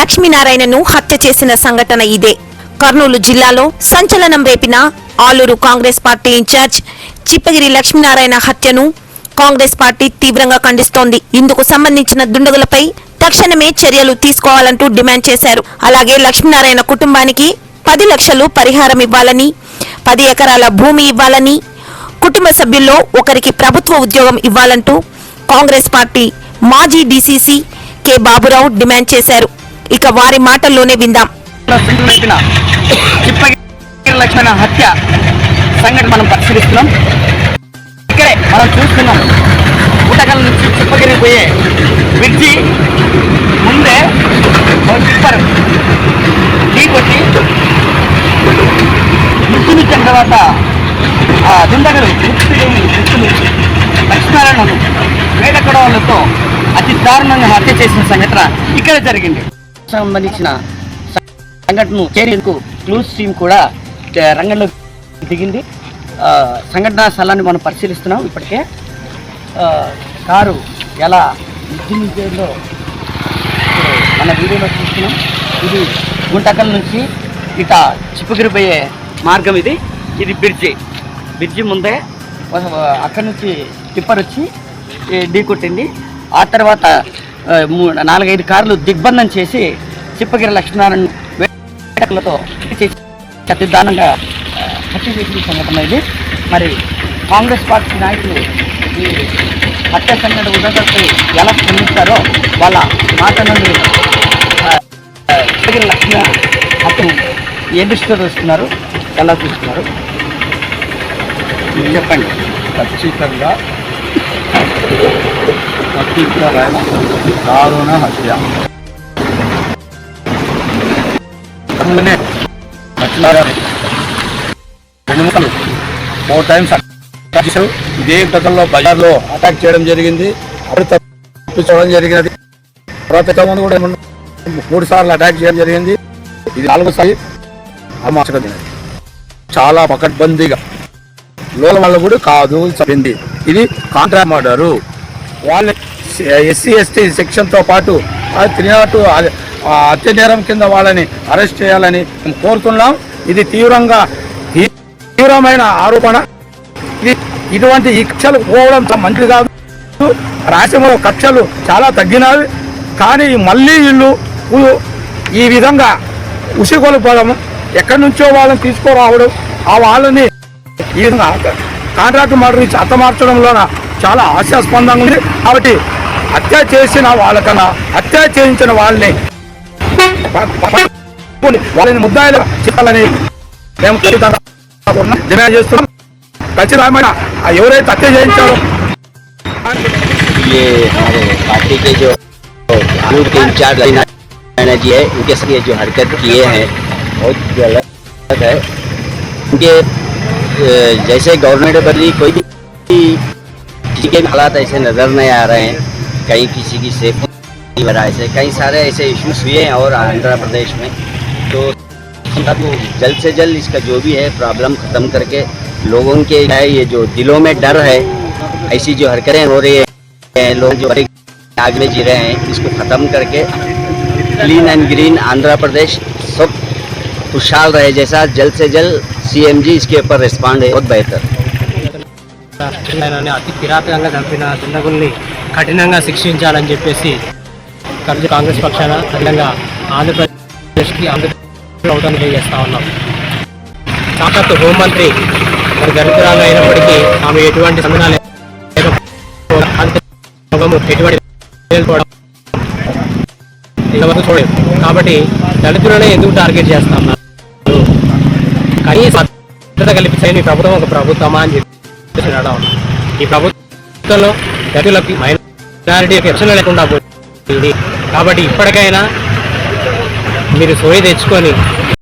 లక్ష్మీనారాయణను హత్య చేసిన సంఘటన ఇదే. కర్నూలు జిల్లాలో సంచలనం రేపిన Aluru Congress party incharge Chippagiri Lakshminarayana హత్యను Congress party తీవ్రంగా ఖండిస్తోంది. ఇందుకు సంబంధించిన దుండగులపై తక్షణమే చర్యలు తీసుకోవాలంటూ డిమాండ్ చేశారు. అలాగే లక్ష్మీనారాయణ కుటుంబానికి పది లక్షలు పరిహారం ఇవ్వాలని పది ఎకరాల భూమి ఇవ్వాలని కుటుంబ సభ్యుల్లో ఒకరికి ప్రభుత్వ ఉద్యోగం ఇవ్వాలంటూ కాంగ్రెస్ పార్టీ మాజీ డీసీసీ కె. బాబురావు డిమాండ్ చేశారు. ఇక వారి మాటల్లోనే విందాం. లక్ష్మణ హత్య సంఘటన మనం పరిశీలిస్తున్నాం. ఇక్కడే మనం చూస్తున్నాం. గుటకల నుంచి చిప్పగిరి పోయే బ్రిడ్జి ముందే టిప్పర్ ఢీ కొట్టి మృత్యునిచ్చిన తర్వాత ఆ దుండగలు మృతి లేని వ్యక్తులు లక్ష్మీనారాయణను వేటకొడ అతి దారుణంగా హత్య చేసిన సంఘటన ఇక్కడ జరిగింది. సంబంధించిన సంఘటనను చేరేందుకు క్లూస్ టీం కూడా రంగంలో దిగింది. సంఘటనా స్థలాన్ని మనం పరిశీలిస్తున్నాం. ఇప్పటికే కారు ఎలా నిర్జీవించేదో మన వీడియోలో చూస్తున్నాం. ఇది గుంటకల్ నుంచి ఇక చిప్పుగిరిపోయే మార్గం ఇది. ఇది బ్రిడ్జి. బ్రిడ్జి ముందే అక్కడి నుంచి టిప్పర్ వచ్చి ఢీకొట్టింది ఢీ కొట్టింది. ఆ తర్వాత నాలుగైదు కార్లు దిగ్బంధం చేసి చిప్పగిరి లక్ష్మీనారాయణ వేటకులతో దారుణంగా హత్య చేసిన సంఘటన ఇది. మరి కాంగ్రెస్ పార్టీ నాయకులు ఈ హత్య సంఘటన ఉదంతంపై ఎలా స్పందిస్తారో వాళ్ళ మాటలను నుండి చిప్పగిరి లక్ష్మీనారాయణ హత్యను ఏ దృష్టితో చూస్తున్నారు ఎలా చూస్తున్నారు? చెప్పండి. ఖచ్చితంగా అత్యుత్తమైన దారుణ హత్య రెండు ముక్కలు ఫోర్ టైమ్స్ చేశారు ఇదే గతంలో బజార్లో అటాక్ చేయడం జరిగింది అప్పుడు తప్పించడం జరిగినది తర్వాత ఇంతకుముందు కూడా మూడు సార్లు అటాక్ చేయడం జరిగింది ఇది నాలుగోసారి అమాచకం చాలా పకడ్బందీగా లోల వాళ్ళు కూడా కాదు చెప్పింది ఇది కాంట్రాక్ట్ మర్డరు. వాళ్ళ ఎస్సీ ఎస్టీ సెక్షన్తో పాటు ఆ త్రీ నాట్ హత్య నేరం కింద వాళ్ళని అరెస్ట్ చేయాలని మేము కోరుతున్నాం. ఇది తీవ్రంగా తీవ్రమైన ఆరోపణ. ఇది ఇటువంటి ఈ కక్షలు పోవడం మంచిది కాదు. రాష్ట్రంలో కక్షలు చాలా తగ్గినవి కానీ మళ్ళీ వీళ్ళు ఈ విధంగా ఉసిగొలుపడం ఎక్కడి నుంచో వాళ్ళని తీసుకురావడం ఆ వాళ్ళని ఈ విధంగా కాంట్రాక్ట్ మర్డర్ ఇచ్చి హతమార్చడంలో చాలా హాస్యాస్పందంగా ఉంది. కాబట్టి హత్య చేసిన వాళ్ళకన్నా హత్య చేయించిన వాళ్ళని ప- ప- పట్టుకొని వాళ్ళని ముద్దాయిలు చెప్పాలని మేము ఖచ్చితంగా డిమాండ్ చేస్తున్నాం ఖచ్చితమైన ఆ ఎవరైతే హత్య చేయించారో ये हमारे पार्टी के जो आलू के इंचार्ज नारायण जी है उनके साथ ये जो हरकत किए हैं बहुत गलत है उनके अ, जैसे गवर्नमेंट बदली कोई भी किसी के भी हालात ऐसे नज़र नहीं आ रहे हैं कहीं किसी की सेफ़ की वजह से कई सारे ऐसे इश्यूज़ हुए हैं और आंध्र प्रदेश में। तो को जल्द से जल्द इसका जो भी है प्रॉब्लम ख़त्म करके लोगों के है, ये जो दिलों में डर है, ऐसी जो हरकतें हो रही है, लोग जो आग में जी रहे हैं, इसको ख़त्म करके clean and green Andhra Pradesh सब खुशहाल रहे, जैसा जल्द से जल्द सीएमजी इसके ऊपर रिस्पॉन्ड है, बहुत बेहतर। ఆయనని అతి కిరాతకంగా చంపిన దుండగుల్ని కఠినంగా శిక్షించాలని చెప్పేసి కర్జు కాంగ్రెస్ పక్షాన కఠినంగా ఆంధ్రప్రదేశ్కి ఆంధ్రప్రదేశ్ ప్రభుత్వాన్ని తెలియజేస్తా ఉన్నాం. సాక్షాత్తు హోంమంత్రి మరి దళితురాలు అయినప్పటికీ ఆమె ఎటువంటి సంబంధాలు ఎటువంటి చూడలేదు. కాబట్టి దళితులనే ఎందుకు టార్గెట్ చేస్తా ఉన్నారు? కనీస భద్రత కల్పించే ప్రభుత్వం ఒక ప్రభుత్వమా అని చెప్పి నడవడం ఈ ప్రభుత్వంలో దళితులకి యొక్క రక్షణ లేకుండా పోయింది. కాబట్టి ఇప్పటికైనా మీరు సోయి తెచ్చుకొని